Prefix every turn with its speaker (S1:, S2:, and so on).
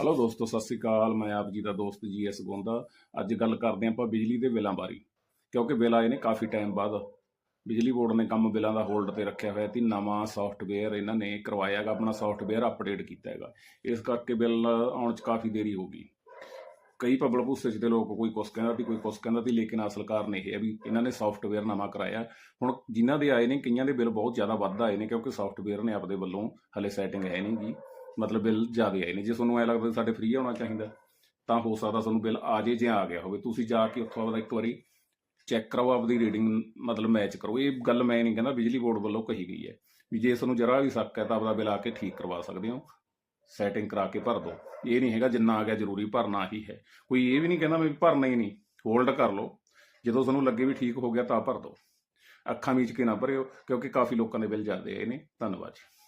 S1: Hello ਦੋਸਤੋ, ਸਤਿ ਸ੍ਰੀ ਅਕਾਲ। ਮੈਂ ਆਪ ਜੀ ਦਾ ਦੋਸਤ ਜੀ ਐਸ ਗੋਂਦਾ। ਅੱਜ ਗੱਲ ਕਰਦੇ ਹਾਂ ਆਪਾਂ ਬਿਜਲੀ ਦੇ ਬਿੱਲਾਂ ਬਾਰੇ। ਕਿਉਂਕਿ ਬਿੱਲ ਆਏ ਨੇ ਕਾਫੀ ਟਾਈਮ ਬਾਅਦ। ਬਿਜਲੀ ਬੋਰਡ ਨੇ ਕੰਮ ਬਿੱਲਾਂ ਦਾ ਹੋਲਡ ਤੇ ਰੱਖਿਆ ਹੋਇਆ ਤੇ ਨਵਾਂ ਸੌਫਟਵੇਅਰ ਇਹਨਾਂ ਨੇ ਕਰਵਾਇਆ ਹੈਗਾ, ਆਪਣਾ ਸੌਫਟਵੇਅਰ ਅਪਡੇਟ ਕੀਤਾ ਹੈਗਾ। ਇਸ ਕਰਕੇ ਬਿੱਲ ਆਉਣ 'ਚ ਕਾਫੀ ਦੇਰੀ ਹੋ ਗਈ। ਕਈ ਪਬਲਿਕ ਭੂਸੇ 'ਚ ਤੇ ਲੋਕ ਕੋਈ ਕੁਛ ਕਹਿੰਦਾ ਸੀ, ਕੋਈ ਕੁਛ ਕਹਿੰਦਾ ਸੀ, ਲੇਕਿਨ ਅਸਲ ਕਾਰਨ ਇਹ ਹੈ ਵੀ ਇਹਨਾਂ ਨੇ ਸੌਫਟਵੇਅਰ ਨਵਾਂ ਕਰਾਇਆ। ਹੁਣ ਜਿਨ੍ਹਾਂ ਦੇ ਆਏ ਨੇ, ਕਈਆਂ ਦੇ ਬਿੱਲ ਬਹੁਤ ਜ਼ਿਆਦਾ ਵੱਧ ਆਏ ਨੇ, ਕਿਉਂਕਿ ਸੌਫਟਵੇਅਰ ਨੇ ਆਪਦੇ ਵੱਲੋਂ ਹਲੇ ਸੈਟਿੰਗ ਹੈ ਨਹੀਂ ਜੀ ਮਤਲਬ ਬਿੱਲ ਜ਼ਿਆਦਾ ਆਏ ਨੇ। ਜੇ ਤੁਹਾਨੂੰ ਐ ਲੱਗਦਾ ਸਾਡੇ ਫ੍ਰੀ ਆਉਣਾ ਚਾਹੀਦਾ, ਤਾਂ ਹੋ ਸਕਦਾ ਤੁਹਾਨੂੰ ਬਿੱਲ ਆ ਜੇ ਜੇ ਆ ਗਿਆ ਹੋਵੇ। ਤੁਸੀਂ ਜਾ ਕੇ ਉੱਥੋਂ ਆਪਦਾ ਇੱਕ ਵਾਰੀ ਚੈੱਕ ਕਰੋ ਆਪਦੀ ਰੀਡਿੰਗ ਮਤਲਬ ਮੈਚ ਕਰੋ। ਇਹ ਗੱਲ ਮੈਂ ਨਹੀਂ ਕਹਿੰਦਾ ਬਿਜਲੀ ਬੋਰਡ ਵੱਲੋਂ ਕਹੀ ਗਈ ਹੈ ਵੀ ਜੇ ਤੁਹਾਨੂੰ ਜਰਾ ਵੀ ਸ਼ੱਕ ਹੈ ਤਾਂ ਆਪਦਾ ਬਿੱਲ ਆ ਕੇ ਠੀਕ ਕਰਵਾ ਸਕਦੇ ਹੋ। ਸੈਟਿੰਗ ਕਰਾ ਕੇ ਭਰ ਦਿਓ। ਇਹ ਨਹੀਂ ਹੈਗਾ ਜਿੰਨਾ ਆ ਗਿਆ ਜ਼ਰੂਰੀ, ਭਰਨਾ ਹੀ ਹੈ। ਕੋਈ ਇਹ ਵੀ ਨਹੀਂ ਕਹਿੰਦਾ ਵੀ ਭਰਨਾ ਹੀ ਨਹੀਂ। ਹੋਲਡ ਕਰ ਲਓ। ਜਦੋਂ ਤੁਹਾਨੂੰ ਲੱਗੇ ਵੀ ਠੀਕ ਹੋ ਗਿਆ ਤਾਂ ਭਰ ਦਿਓ। ਅੱਖਾਂ ਮੀਚ ਕੇ ਨਾ ਭਰਿਓ, ਕਿਉਂਕਿ ਕਾਫੀ ਲੋਕਾਂ ਦੇ ਬਿੱਲ ਜਾਂਦੇ ਆਏ ਨੇ। ਧੰਨਵਾਦ ਜੀ।